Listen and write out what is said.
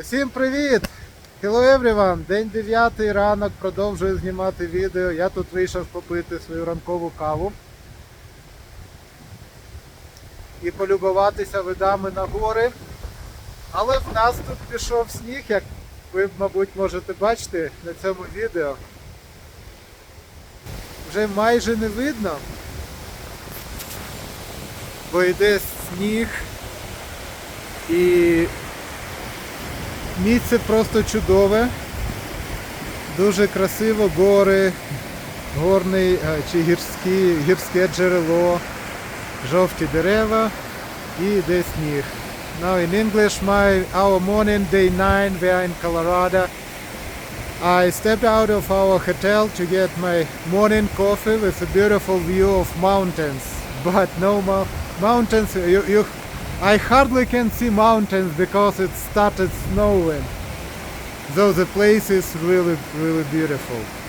Усім привіт! Hello everyone! День 9 ранок, продовжую знімати відео. Я тут вийшов попити свою ранкову каву і полюбуватися видами на гори. Але в нас тут пішов сніг, як ви, мабуть, можете бачити на цьому відео. Вже майже не видно, бо йде сніг і Місце просто чудове, дуже красиво, гори, горний е, чи гірські, гірське джерело, жовті дерева і йде сніг. Now in English, my our morning day 9, we are in Colorado. I stepped out of our hotel to get my morning coffee with a beautiful view of mountains. But no mo- mountains, you, you, I hardly can see mountains because it started snowing. Though the place is really, really beautiful.